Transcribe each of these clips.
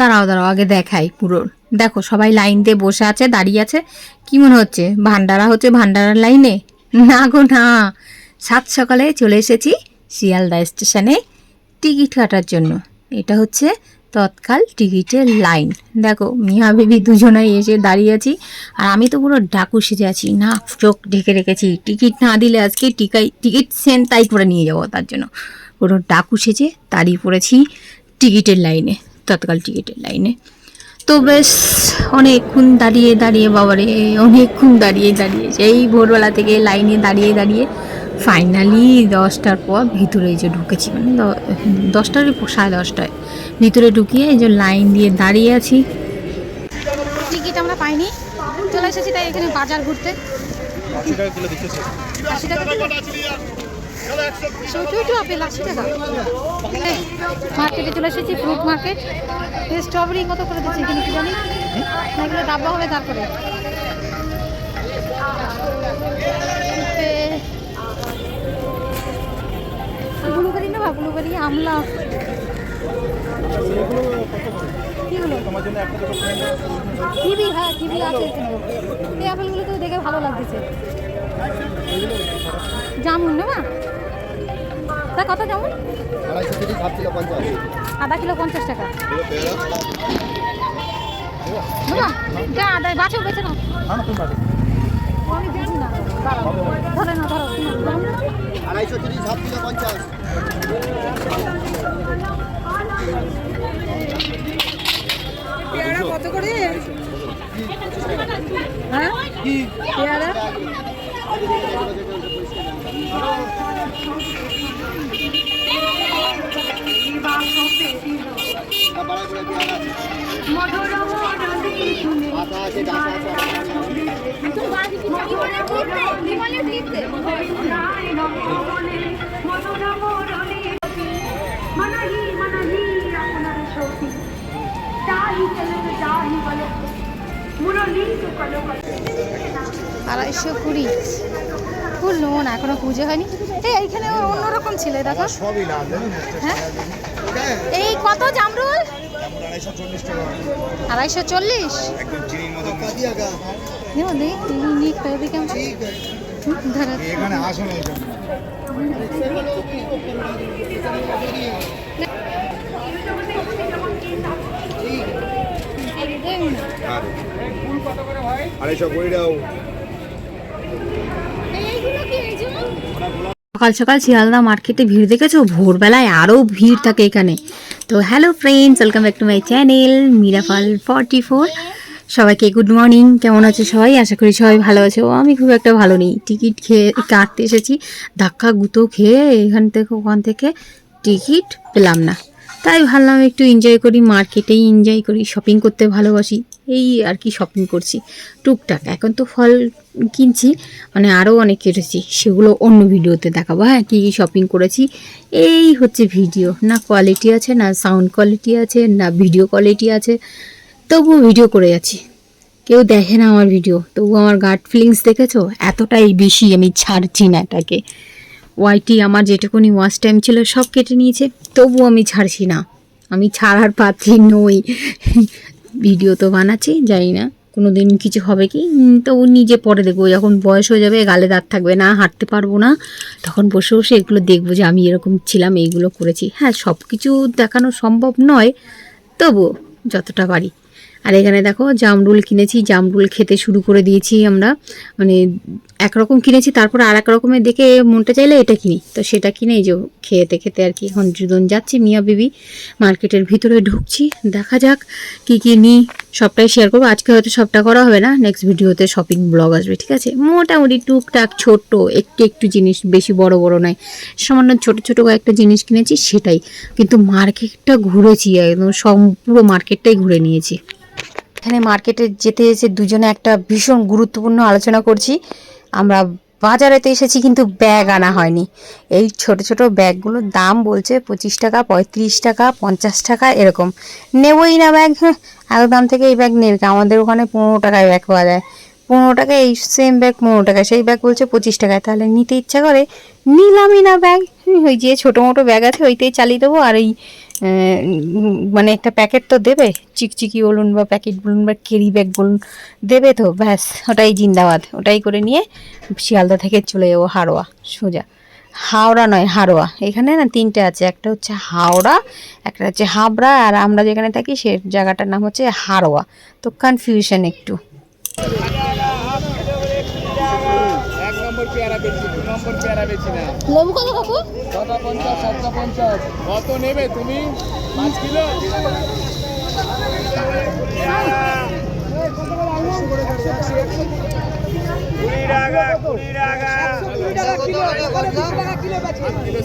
দাঁড়াও দাঁড়াও, আগে দেখাই পুরো। দেখো, সবাই লাইন দিয়ে বসে আছে, দাঁড়িয়ে আছে। কি মনে হচ্ছে? ভান্ডারা হচ্ছে ভান্ডারার লাইনে? না গো, না। সাত সকালে চলে এসেছি শিয়ালদা স্টেশনে টিকিট কাটার জন্য। এটা হচ্ছে তৎকাল টিকিটের লাইন। দেখো, মিয়া বেবি দুজনেই এসে দাঁড়িয়ে আছি। আর আমি তো পুরো ডাকু সেজে আছি। না, চোখ ঢেকে রেখেছি। টিকিট না দিলে আজকে টিকাই টিকিট সেন তাই করে নিয়ে যাব তার জন্য। পুরো ডাকু সেজে দাঁড়িয়ে পড়েছি টিকিটের লাইনে। তৎকাল টিকিটের লাইনে। তো বেশ অনেকক্ষণ দাঁড়িয়ে দাঁড়িয়ে বাবারে অনেকক্ষণ দাঁড়িয়ে দাঁড়িয়ে সেই ভোরবেলা থেকে লাইনে দাঁড়িয়ে দাঁড়িয়ে ফাইনালি দশটার পর ভিতরে যে ঢুকেছি মানে দশটার পর সাড়ে দশটায় ভিতরে ঢুকিয়ে এই যে লাইন দিয়ে দাঁড়িয়ে আছি। টিকিট আমরা পাইনি চলে এসেছি তাই এখানে বাজার ঘুরতে। আশি টাকা একটু আপেল আশি টাকা। মার্কেটে চলে এসেছি ফ্রুট মার্কেট স্ট্রবেরি কত করে দিচ্ছে এখানে কি জানি? না, এগুলো ডাব্বা হবে তারপরে। ব্লুবেরি নেবা, ব্লুবেরি, আমলা। হ্যাঁ আছে এই আপেলগুলো তো দেখে ভালো লাগতেছে। জামুন নেবা? তা কত জামুন আড়াইশো কিলো পঞ্চাশ। আধা কিলো পঞ্চাশ টাকা। আধা বাছো বেছে বুঝি না। ধরে না ধরো আড়াইশো কিলো পঞ্চাশ। পেয়ারা কত করে? হ্যাঁ? পেয়ারা? আড়াইশো কুড়ি। খুললো না এখনও পুজো হয়নি। এই এইখানে অন্যরকম ছিল দেখো। সবই হ্যাঁ? এই কত জামরুল? আড়াইশো চল্লিশ টাকা। দেখো দেখি নিক করে দেখি আমরা। এখানে আসো না। আড়াইশো কুড়ি দাও এইগুলো কি এই যে সকাল সকাল শিয়ালদা মার্কেটে ভিড় দেখেছ? ভোরবেলায় আরও ভিড় থাকে এখানে। তো hello friends welcome back to my channel মিরাফাল forty four সবাইকে গুড মর্নিং কেমন আছে সবাই? আশা করি সবাই ভালো আছে। ও আমি খুব একটা ভালো নেই। টিকিট খেয়ে কাটতে এসেছি। ধাক্কা গুঁতো খেয়ে এখান থেকে ওখান থেকে টিকিট পেলাম না। তাই ভাবলাম একটু এনজয় করি, মার্কেটেই এনজয় করি শপিং করতে ভালোবাসি। এই আর কি শপিং করছি। টুকটাক, এখন তো ফল কিনছি মানে আরও অনেক কেটেছি। সেগুলো অন্য ভিডিওতে দেখাবো। হ্যাঁ কী কী শপিং করেছি, এই হচ্ছে ভিডিও না কোয়ালিটি আছে, না সাউন্ড কোয়ালিটি আছে, না ভিডিও কোয়ালিটি আছে। তবুও ভিডিও করে যাচ্ছি। কেউ দেখে না আমার ভিডিও তবু আমার গার্ড ফিলিংস দেখেছ? এতটাই বেশি আমি ছাড়ছি না এটাকে। ওয়াইটি আমার যেটুকুনি ওয়াচ টাইম ছিল সব কেটে নিয়েছে তবু আমি ছাড়ছি না। আমি ছাড়ার পাত্রী নই। ভিডিও তো বানাচ্ছি, জানি না। কোনো দিন কিছু হবে কি? তো নিজে পরে দেখব, যখন বয়স হয়ে যাবে, গালে দাঁত থাকবে না, হাঁটতে পারব না, তখন বসে বসে এগুলো দেখব যে আমি এরকম ছিলাম, এইগুলো করেছি। হ্যাঁ সব কিছু দেখানো সম্ভব নয়, তবু যতটা পারি। আর এখানে দেখো, জামরুল কিনেছি, জামরুল খেতে শুরু করে দিয়েছি আমরা। মানে একরকম কিনেছি, তারপর আর এক রকমের দেখে মনটা চাইলে এটা কিনি। তো সেটা কিনে এই যে খেতে খেতে আর কি এখন দুজন যাচ্ছি, মিয়া বিবি মার্কেটের ভিতরে ঢুকছি। দেখা যাক কি কি নিই সবটাই শেয়ার করব। আজকে হয়তো সবটা করা হবে না নেক্সট ভিডিওতে শপিং ব্লগ আসবে, ঠিক আছে? মোটামুটি টুকটাক ছোট্ট একটু একটু জিনিস, বেশি বড় বড় নয়, সামান্য ছোট ছোট কয়েকটা জিনিস কিনেছি, সেটাই। কিন্তু মার্কেটটা ঘুরেছি, একদম সব পুরো মার্কেটটাই ঘুরে নিয়েছি। এখানে মার্কেটে যেতে যেতে দুজনে একটা ভীষণ গুরুত্বপূর্ণ আলোচনা করছি। আমরা বাজারেতে এসেছি কিন্তু ব্যাগ আনা হয়নি। এই ছোট ছোট ব্যাগগুলোর দাম বলছে পঁচিশ টাকা, পঁয়ত্রিশ টাকা, পঞ্চাশ টাকা এরকম। নেবই না ব্যাগ হ্যাঁ একদম থেকে এই ব্যাগ নেবে আমাদের ওখানে পনেরো টাকায় ব্যাগ পাওয়া যায়। পনেরো টাকায় এই সেম ব্যাগ পনেরো টাকায় সেই ব্যাগ বলছে পঁচিশ টাকায়। তাহলে নিতে ইচ্ছা করে? নিলামই না ব্যাগ। ওই যে ছোটো মোটো ব্যাগ আছে, ওইতেই চালিয়ে দেবো। আর এই মানে একটা প্যাকেট তো দেবে, চিকচিকি বলুন বা প্যাকেট বলুন বা কেরি ব্যাগ বলুন, দেবে তো, ব্যাস, ওটাই জিন্দাবাদ, ওটাই করে নিয়ে শিয়ালদা থেকে চলে যাব হাড়োয়া সোজা। হাওড়া নয় হাড়োয়া এখানে না তিনটে আছে, একটা হচ্ছে হাওড়া, একটা হচ্ছে হাবড়া, আর আমরা যেখানে থাকি সে জায়গাটার নাম হচ্ছে হাড়োয়া তো কনফিউশন একটু। বেচছি পেয়ারা বেচছি না লেবু কত কাকু? ছটা পঞ্চাশ। সাতটা পঞ্চাশ কত নেবে তুমি? পাঁচ কিলো?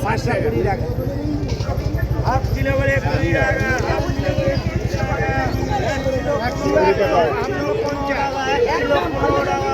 ষাট টাকা হাফ কিলো করে কুড়ি টাকা। হাফ কিলো করে তিরিশ টাকা। এক কিলো একশো পঞ্চাশ এক কিলো পনেরো টাকা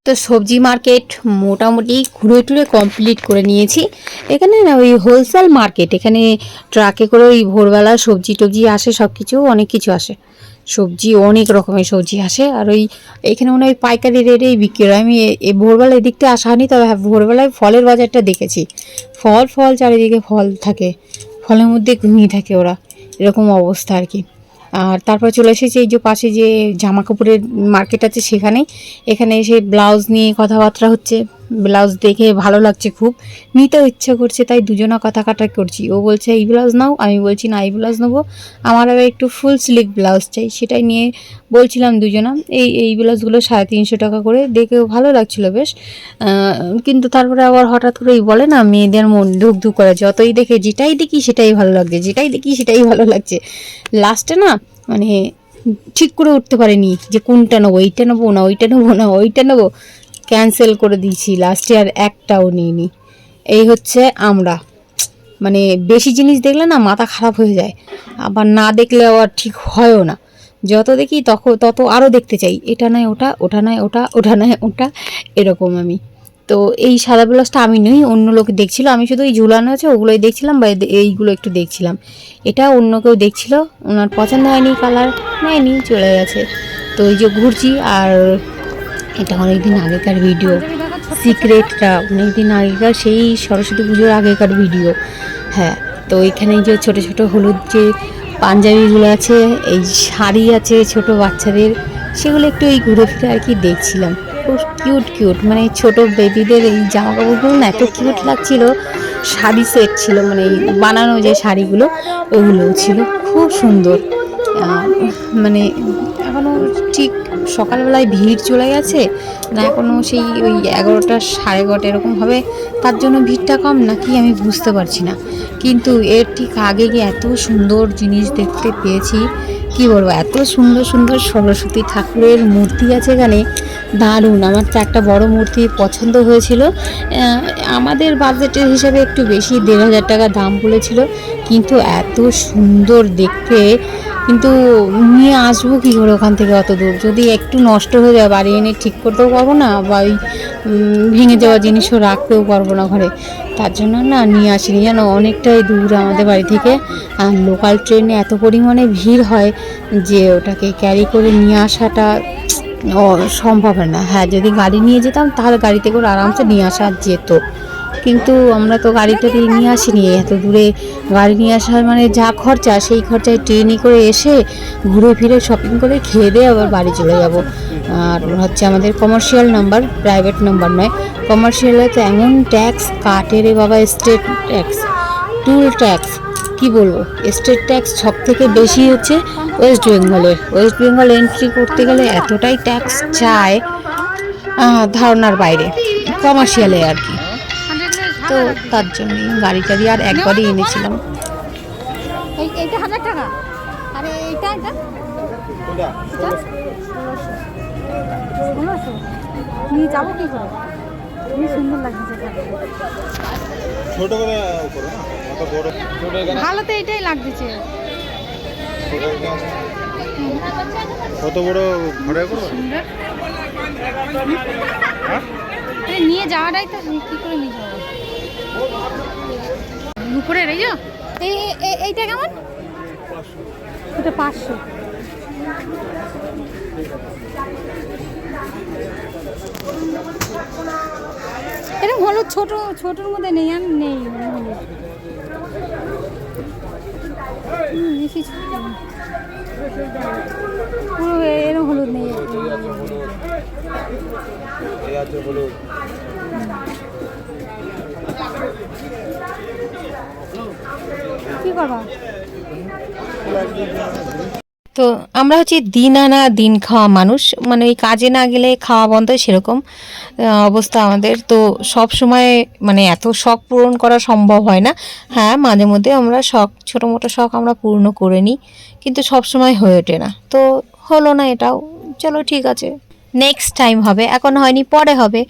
তো সবজি মার্কেট মোটামুটি ঘুরে টুরে কমপ্লিট করে নিয়েছি। এখানে না ওই হোলসেল মার্কেট এখানে ট্রাকে করে ওই ভোরবেলা সবজি টবজি আসে সব কিছু অনেক কিছু আসে। সবজি, অনেক রকমের সবজি আসে। আর ওই এখানে মনে হয় পাইকারি রেটেই বিক্রি হয়। আমি এ- এ ভোরবেলা এদিক থেকে আসা হয়নি, তবে হ্যাঁ ভোরবেলায় ফলের বাজারটা দেখেছি। ফল ফল, চারিদিকে ফল থাকে। ফলের মধ্যে ঘুমিয়ে থাকে ওরা। এরকম অবস্থা আর কি। আর তারপর চলে এসেছি এই যে পাশে যে জামা কাপড়ের মার্কেট আছে সেখানে এখানে এসে ব্লাউজ নিয়ে কথাবার্তা হচ্ছে। ব্লাউজ দেখে ভালো লাগছে খুব। নিতেও ইচ্ছা করছে, তাই দুজনা কথা কাটা করছি। ও বলছে, এই ব্লাউজ নাও। আমি বলছি, না, এই ব্লাউজ নেব। আমার আবার একটু ফুল স্লিক ব্লাউজ চাই, সেটাই নিয়ে বলছিলাম দুজনা, এই এই ব্লাউজগুলো সাড়ে তিনশো টাকা করে। দেখেও ভালো লাগছিল বেশ। কিন্তু তারপরে আবার হঠাৎ করেই বলে, না, মেয়েদের মন ধুক ধুক করে, যতই দেখে যেটাই দেখি সেটাই ভালো লাগছে, যেটাই দেখি সেটাই ভালো লাগছে। লাস্টে না মানে ঠিক করে উঠতে পারেনি যে কোনটা নেব, এইটা নেব না, ওইটা নেব না, ওইটা নেব। ক্যান্সেল করে দিয়েছি লাস্টে আর একটাও নিইনি। এই হচ্ছে আমরা। মানে বেশি জিনিস দেখলে না মাথা খারাপ হয়ে যায়। আবার না দেখলে আবার ঠিক হয়ও না। যত দেখি তখন তত আরও দেখতে চাই। এটা নয় ওটা ওটা নয় ওটা ওটা নয় ওটা, এরকম আমি। তো এই সাদা ব্লাউজটা আমি নই, অন্য লোক দেখছিল। আমি শুধু এই ঝুলানো আছে, ওগুলোই দেখছিলাম বা এইগুলো একটু দেখছিলাম। এটা অন্য কেউ দেখছিল, ওনার পছন্দ হয়নি কালার নেয়নি, চলে গেছে। তো এই যে ঘুরছি আর এটা অনেকদিন আগেকার ভিডিও সিক্রেটটা অনেকদিন আগেকার সেই সরস্বতী পুজোর আগেকার ভিডিও হ্যাঁ তো এখানে যে ছোট ছোট হলুদ যে পাঞ্জাবিগুলো আছে, এই শাড়ি আছে ছোট বাচ্চাদের, সেগুলো একটু এই ঘুরে ফিরে আর কি দেখছিলাম। খুব কিউট কিউট মানে ছোট বেবিদের এই জামা কাপড়গুলো না এত কিউট লাগছিল। শাড়ি সেট ছিল মানে বানানো যে শাড়িগুলো, ওগুলোও ছিল। খুব সুন্দর। মানে এখনও ঠিক সকালবেলায় ভিড় চলে গেছে, না এখনও সেই ওই এগারোটা সাড়ে এগারোটা এরকম হবে, তার জন্য ভিড়টা কম নাকি আমি বুঝতে পারছি না। কিন্তু এর ঠিক আগে গিয়ে এত সুন্দর জিনিস দেখতে পেয়েছি, কি বলব, এত সুন্দর সুন্দর সরস্বতী ঠাকুরের মূর্তি আছে এখানে, দারুণ। আমার তো একটা বড় মূর্তি পছন্দ হয়েছিল আমাদের বাজেটের হিসাবে একটু বেশি, দেড় হাজার টাকা দাম বলেছিল, কিন্তু এত সুন্দর দেখতে কিন্তু নিয়ে আসব কী করে ওখান থেকে অত দূর? যদি একটু নষ্ট হয়ে যায়, বাড়ি এনে ঠিক করতেও পারব না, বা ওই ভেঙে যাওয়া জিনিসও রাখতেও পারব না ঘরে। তার জন্য না নিয়ে আসিনি। জানো অনেকটাই দূর আমাদের বাড়ি থেকে, আর লোকাল ট্রেনে এত পরিমাণে ভিড় হয় যে ওটাকে ক্যারি করে নিয়ে আসাটা সম্ভব হয় না। হ্যাঁ যদি গাড়ি নিয়ে যেতাম, তাহলে গাড়িতে করে আরামসে নিয়ে আসা যেত। কিন্তু আমরা তো গাড়িটা নিয়ে আসিনি, এত দূরে গাড়ি নিয়ে আসার মানে যা খরচা, সেই খরচায় ট্রেনে করে এসে ঘুরে ফিরে শপিং করে খেয়ে দিয়ে আবার বাড়ি চলে যাব। আর হচ্ছে আমাদের কমার্শিয়াল নাম্বার প্রাইভেট নাম্বার নয়। কমার্শিয়ালে তো এমন ট্যাক্স কাটে রে বাবা স্টেট ট্যাক্স টুল ট্যাক্স কি বলব? স্টেট ট্যাক্স সব থেকে বেশি হচ্ছে ওয়েস্ট বেঙ্গলের ওয়েস্ট বেঙ্গল এন্ট্রি করতে গেলে এতটাই ট্যাক্স চায় ধারণার বাইরে কমার্শিয়ালে আর কি। তো তার জন্য গাড়ি টাড়ি আর একবারই এনেছিলাম। এই এইটা হাজার টাকা। আর এইটা এটা? নিয়ে যাব কি করে? সুন্দর লাগছে সেটা ছোট করে করো না? অত বড়। ছোট এখানে ভালো তো এটাই লাগতেছে। কত বড় ঘরে নিয়ে যাওয়াটাই তো কি করে নিয়ে যাব? উপরে রেজো এই এই- এই- এইটা কেমন? এটা পাঁচশো। এরকম হলুদ ছোট ছোটোর মধ্যে নেই আর নেই। পুরো এরকম হলুদ নেই। হলুদ। তো আমরা হচ্ছে দিন আনা, দিন খাওয়া মানুষ। মানে ওই কাজে না গেলে খাওয়া বন্ধ সেরকম অবস্থা আমাদের। তো সব সময় মানে এত শখ পূরণ করা সম্ভব হয় না। হ্যাঁ মাঝে মধ্যে আমরা শখ ছোটো মোটো শখ আমরা পূর্ণ করে নিই, কিন্তু সব সময় হয়ে ওঠে না। তো হলো না এটাও। চলো ঠিক আছে। নেক্সট টাইম হবে, এখন হয়নি, পরে হবে।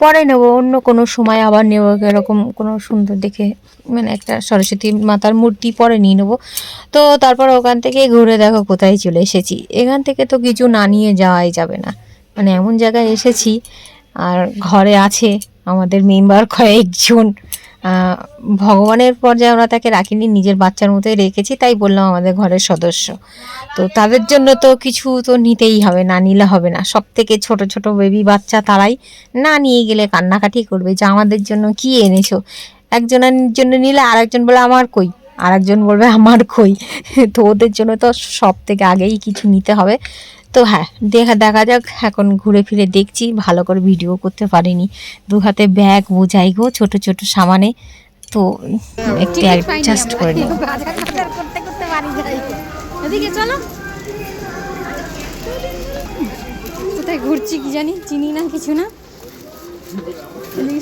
পরে নেব, অন্য কোনো সময় আবার নেব, এরকম কোনো সুন্দর দেখে মানে একটা সরস্বতী মাতার মূর্তি পরে নিয়ে নেব। তো তারপর ওখান থেকে ঘুরে দেখো কোথায় চলে এসেছি। এখান থেকে তো কিছু না নিয়ে যাওয়াই যাবে না। মানে এমন জায়গায় এসেছি, আর ঘরে আছে আমাদের মেম্বার কয়েকজন। ভগবানের পর্যায়ে আমরা তাকে রাখিনি, নিজের বাচ্চার মতোই রেখেছি, তাই বললাম আমাদের ঘরের সদস্য। তো তাদের জন্য তো কিছু তো নিতেই হবে, না নিলে হবে না। সব থেকে ছোট ছোট বেবি বাচ্চা তারাই না নিয়ে গেলে কান্নাকাটি করবে যে, আমাদের জন্য কি এনেছো? একজনের জন্য নিলে আরেকজন বলে, আমার কই? আরেকজন বলবে, আমার কই? তো ওদের জন্য তো সব থেকে আগেই কিছু নিতে হবে। তো হ্যাঁ দেখা দেখা যাক এখন ঘুরে ফিরে দেখছি ভালো করে ভিডিও করতে পারিনি। দু হাতে ব্যাগ বোঝাই গো ছোট ছোট সামানে। তো একটু অ্যাডজাস্ট করে নিই। কোথায় ঘুরছি কি জানি চিনি না কিছু না।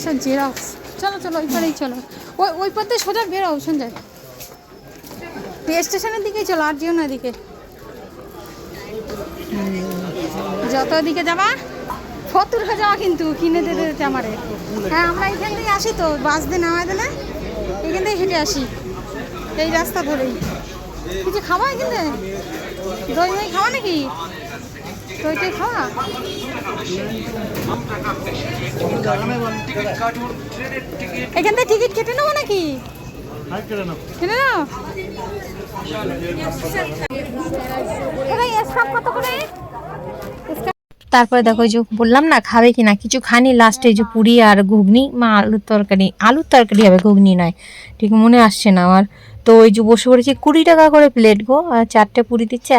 সব জেরক্স। চলো চলো ওই পারেই চলো। ওই ওই পথে সোজা বেরো সঞ্জয় স্টেশনের দিকেই চলো আর যেও না এদিকে। যত দিকে যাবা ফতুর হয়ে যাওয়া কিন্তু কিনে দিতে দিতে আমারে। হ্যাঁ আমরা এখান থেকে আসি তো, বাস দিয়ে নামাই দিলে, এখান থেকে হেঁটে আসি। এই রাস্তা ধরেই। কিছু খাওয়া এখান থেকে? দই দই খাওয়া নাকি? দই টই খাওয়া এখান থেকে টিকিট কেটে নেব নাকি? কেটে নাও তারপরে দেখো যে বললাম না, খাবে কি না কিছু খানি লাস্টে যে পুরি আর ঘুগনি, মা আলুর তরকারি। আলুর তরকারি হবে, ঘুগনি নয়। ঠিক মনে আসছে না আমার। তো ওই যে বসে পড়েছি, কুড়ি টাকা করে প্লেট গো, আর চারটে পুরি দিচ্ছে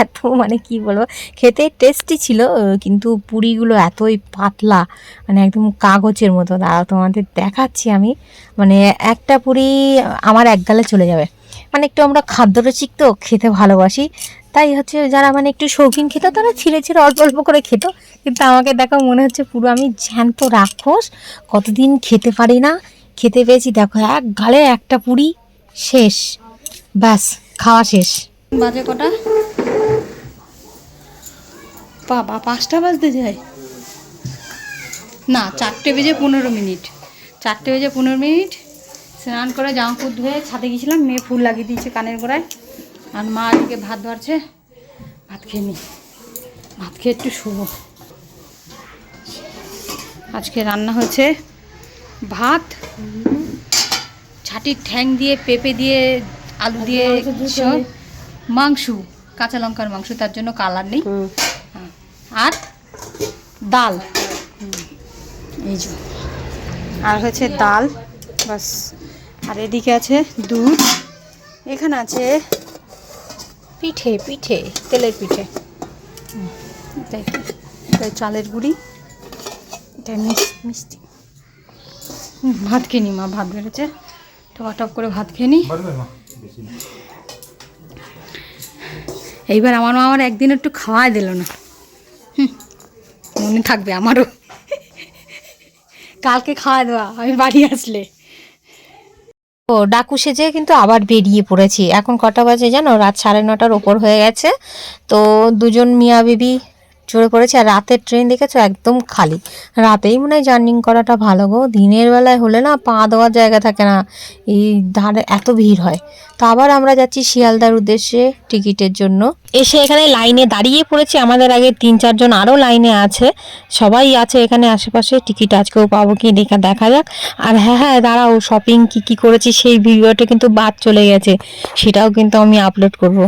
এত মানে কি বলব, খেতে টেস্টি ছিল, কিন্তু পুরিগুলো এতই পাতলা মানে একদম কাগজের মতো। দাঁড়াও, তোমাদের দেখাচ্ছি আমি। মানে একটা পুরি আমার এক গালে চলে যাবে। মানে একটু আমরা খাদ্যরসিক তো, খেতে ভালোবাসি। তাই হচ্ছে যারা মানে একটু শৌখিন খেত, তারা ছিঁড়ে ছিঁড়ে অল্প অল্প করে খেত। কিন্তু আমাকে দেখো, মনে হচ্ছে পুরো আমি জ্যান্ত রাক্ষস। কতদিন খেতে পারি না, খেতে পেয়েছি। দেখো, এক গালে একটা পুরি শেষ। ব্যাস, খাওয়া শেষ। বাজে কটা? বাবা, পাঁচটা বাজতে যায়। না, চারটে বেজে পনেরো মিনিট। চারটে বেজে পনেরো মিনিট। স্নান করে জামা কাপড় ধুয়ে ছাদে গেছিলাম মেয়ে ফুল লাগিয়ে দিয়েছে কানের গোড়ায়। আর মা এদিকে ভাত ধরছে ভাত খেয়ে নি। ভাত খেয়ে একটু শুভ আজকে রান্না হয়েছে ভাত ছাটির ঠ্যাং দিয়ে পেঁপে দিয়ে আলু দিয়ে সব মাংস কাঁচা লঙ্কার মাংস তার জন্য কালার নেই। হ্যাঁ। আর ডাল। এই যে। আর হচ্ছে ডাল বাস। আর এদিকে আছে দুধ। এখানে আছে পিঠে পিঠে তেলের পিঠে। চালের গুঁড়ি। এটা মিষ্টি। ভাত কিনি মা ভাত বেড়েছে। টপ টপ করে ভাত খেয়ে নি। এইবার আমার মা আমার একদিন একটু খাওয়াই দিল না। হুম, মনে থাকবে আমারও। কালকে খাওয়া দেওয়া আমি বাড়ি আসলে। ও ডাকু সেজে কিন্তু আবার বেরিয়ে পড়েছি। এখন কটা বাজে জানো? রাত সাড়ে নটার ওপর হয়ে গেছে। তো দুজন মিয়া বিবি চড়ে পড়েছে। আর রাতের ট্রেন দেখেছ? একদম খালি। রাতেই মনে হয় জার্নিং করাটা ভালো গো। দিনের বেলায় হলে না পা দেওয়ার জায়গা থাকে না। এই ধারে এত ভিড় হয়। তো আবার আমরা যাচ্ছি শিয়ালদার উদ্দেশ্যে টিকিটের জন্য। এসে এখানে লাইনে দাঁড়িয়ে পড়েছি। আমাদের আগে তিন, চারজন আরও লাইনে আছে। সবাই আছে এখানে আশেপাশে। টিকিট আজকেও পাবো কি দেখা দেখা যাক। আর হ্যাঁ হ্যাঁ দাঁড়াও শপিং কি কি করেছি সেই ভিডিওটা কিন্তু বাদ চলে গেছে। সেটাও কিন্তু আমি আপলোড করব।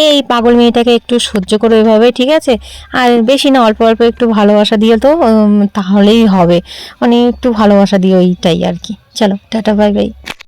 এই পাগল মেয়েটাকে একটু সহ্য করে এভাবে, ঠিক আছে? আর বেশি না, অল্প অল্প একটু ভালোবাসা দিয়ে তো তাহলেই হবে। মানে একটু ভালোবাসা দিয়ে ওইটাই আর কি। চলো, টাটা বাই বাই